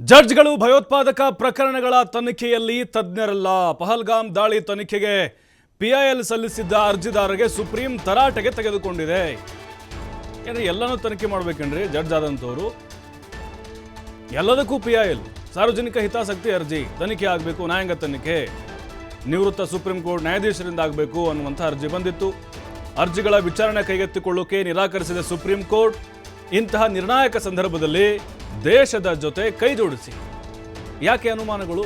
ಜಡ್ಜ್ಗಳು ಭಯೋತ್ಪಾದಕ ಪ್ರಕರಣಗಳ ತನಿಖೆಯಲ್ಲಿ ತಜ್ಞರಲ್ಲ. ಪಹಲ್ಗಾಮ್ ದಾಳಿ ತನಿಖೆಗೆ ಪಿಐಎಲ್ ಸಲ್ಲಿಸಿದ್ದ ಅರ್ಜಿದಾರರಿಗೆ ಸುಪ್ರೀಂ ತರಾಟೆಗೆ ತೆಗೆದುಕೊಂಡಿದೆ. ಏನ್ರಿ, ಎಲ್ಲನೂ ತನಿಖೆ ಮಾಡ್ಬೇಕೇನ್ರಿ ಜಡ್ಜ್ ಆದಂಥವ್ರು? ಎಲ್ಲದಕ್ಕೂ ಪಿಐಎಲ್, ಸಾರ್ವಜನಿಕ ಹಿತಾಸಕ್ತಿ ಅರ್ಜಿ, ತನಿಖೆ ಆಗಬೇಕು, ನ್ಯಾಯಾಂಗ ತನಿಖೆ, ನಿವೃತ್ತ ಸುಪ್ರೀಂ ಕೋರ್ಟ್ ನ್ಯಾಯಾಧೀಶರಿಂದ ಆಗಬೇಕು ಅನ್ನುವಂಥ ಅರ್ಜಿ ಬಂದಿತ್ತು. ಅರ್ಜಿಗಳ ವಿಚಾರಣೆ ಕೈಗೆತ್ತಿಕೊಳ್ಳೋಕೆ ನಿರಾಕರಿಸಿದ ಸುಪ್ರೀಂ ಕೋರ್ಟ್ ಇಂತಹ ನಿರ್ಣಾಯಕ ಸಂದರ್ಭದಲ್ಲಿ ದೇಶದ ಜೊತೆ ಕೈ ಜೋಡಿಸಿ. ಯಾಕೆ ಅನುಮಾನಗಳು?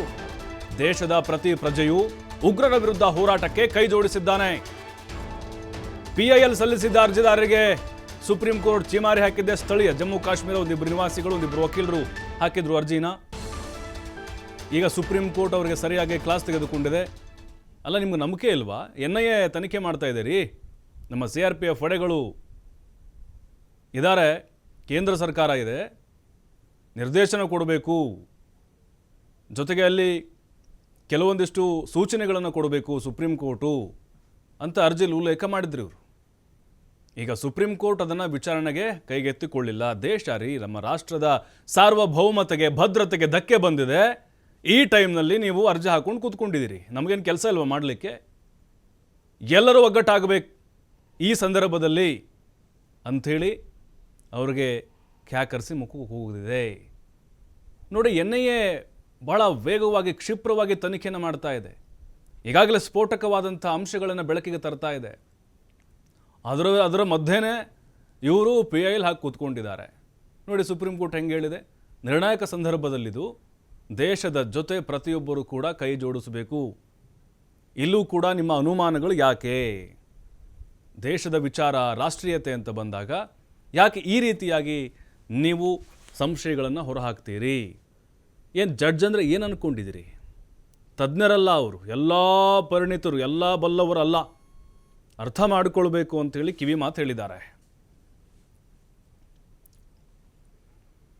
ದೇಶದ ಪ್ರತಿ ಪ್ರಜೆಯು ಉಗ್ರರ ವಿರುದ್ಧ ಹೋರಾಟಕ್ಕೆ ಕೈ ಜೋಡಿಸಿದ್ದಾನೆ. ಪಿಐಎಲ್ ಸಲ್ಲಿಸಿದ್ದ ಅರ್ಜಿದಾರರಿಗೆ ಸುಪ್ರೀಂ ಕೋರ್ಟ್ ಚೀಮಾರಿ ಹಾಕಿದ್ದೆ ಸ್ಥಳೀಯ ಜಮ್ಮು ಕಾಶ್ಮೀರ ಒಂದಿಬ್ಬರು ನಿವಾಸಿಗಳು ಒಂದಿಬ್ಬರು ವಕೀಲರು ಹಾಕಿದ್ರು ಅರ್ಜಿನ. ಈಗ ಸುಪ್ರೀಂ ಕೋರ್ಟ್ ಅವರಿಗೆ ಸರಿಯಾಗಿ ಕ್ಲಾಸ್ ತೆಗೆದುಕೊಂಡಿದೆ. ಅಲ್ಲ, ನಿಮ್ಗೆ ನಂಬಿಕೆ ಇಲ್ವಾ? ಎನ್ ಐ ಎ ತನಿಖೆ ಮಾಡ್ತಾ ಇದ್ದೀರಿ. ನಮ್ಮ ಸಿ ಆರ್ ಪಿ ಎಫ್ ಪಡೆಗಳು ಇದ್ದಾರೆ. ಕೇಂದ್ರ ಸರ್ಕಾರ ಇದೆ. ನಿರ್ದೇಶನ ಕೊಡಬೇಕು. ಜೊತೆಗೆ ಅಲ್ಲಿ ಕೆಲವೊಂದಿಷ್ಟು ಸೂಚನೆಗಳನ್ನು ಕೊಡಬೇಕು ಸುಪ್ರೀಂ ಕೋರ್ಟು ಅಂತ ಅರ್ಜಿಲಿ ಉಲ್ಲೇಖ ಮಾಡಿದ್ರು ಇವರು. ಈಗ ಸುಪ್ರೀಂ ಕೋರ್ಟ್ ಅದನ್ನು ವಿಚಾರಣೆಗೆ ಕೈಗೆತ್ತಿಕೊಳ್ಳಿಲ್ಲ. ದೇಶ ರೀ ನಮ್ಮ ರಾಷ್ಟ್ರದ ಸಾರ್ವಭೌಮತೆಗೆ, ಭದ್ರತೆಗೆ ಧಕ್ಕೆ ಬಂದಿದೆ. ಈ ಟೈಮ್ನಲ್ಲಿ ನೀವು ಅರ್ಜಿ ಹಾಕೊಂಡು ಕೂತ್ಕೊಂಡಿದ್ದೀರಿ. ನಮಗೇನು ಕೆಲಸ ಇಲ್ವಾ ಮಾಡಲಿಕ್ಕೆ? ಎಲ್ಲರೂ ಒಗ್ಗಟ್ಟಾಗಬೇಕು ಈ ಸಂದರ್ಭದಲ್ಲಿ ಅಂಥೇಳಿ ಅವ್ರಿಗೆ ಕ್ಯಾಕರಿಸಿ ಮುಖಕ್ಕೆ ಹೋಗಿದೆ ನೋಡಿ ಎನ್ ಎ ಭಾಳ ವೇಗವಾಗಿ, ಕ್ಷಿಪ್ರವಾಗಿ ತನಿಖೆಯನ್ನು ಮಾಡ್ತಾ ಇದೆ. ಈಗಾಗಲೇ ಸ್ಫೋಟಕವಾದಂಥ ಅಂಶಗಳನ್ನು ಬೆಳಕಿಗೆ ತರ್ತಾ ಇದೆ. ಅದರ ಅದರ ಮಧ್ಯೆನೇ ಇವರು ಪಿ ಐಲ್ ಹಾಕಿ ಕೂತ್ಕೊಂಡಿದ್ದಾರೆ. ನೋಡಿ, ಸುಪ್ರೀಂ ಕೋರ್ಟ್ ಹೆಂಗೆ ಹೇಳಿದೆ? ನಿರ್ಣಾಯಕ ಸಂದರ್ಭದಲ್ಲಿದು ದೇಶದ ಜೊತೆ ಪ್ರತಿಯೊಬ್ಬರು ಕೂಡ ಕೈ ಜೋಡಿಸಬೇಕು. ಇಲ್ಲೂ ಕೂಡ ನಿಮ್ಮ ಅನುಮಾನಗಳು ಯಾಕೆ? ದೇಶದ ವಿಚಾರ, ರಾಷ್ಟ್ರೀಯತೆ ಅಂತ ಬಂದಾಗ ಯಾಕೆ ಈ ರೀತಿಯಾಗಿ ನೀವು ಸಂಶಯಗಳನ್ನು ಹೊರಹಾಕ್ತೀರಿ. ಏನು ಜಡ್ಜ್ ಅಂದರೆ ಏನು ಅಂದ್ಕೊಂಡಿದ್ದೀರಿ ತಜ್ಞರಲ್ಲ ಅವರು, ಎಲ್ಲ ಪರಿಣಿತರು, ಎಲ್ಲ ಬಲ್ಲವರಲ್ಲ, ಅರ್ಥ ಮಾಡಿಕೊಳ್ಬೇಕು ಅಂತೇಳಿ ಕಿವಿ ಮಾತು ಹೇಳಿದ್ದಾರೆ.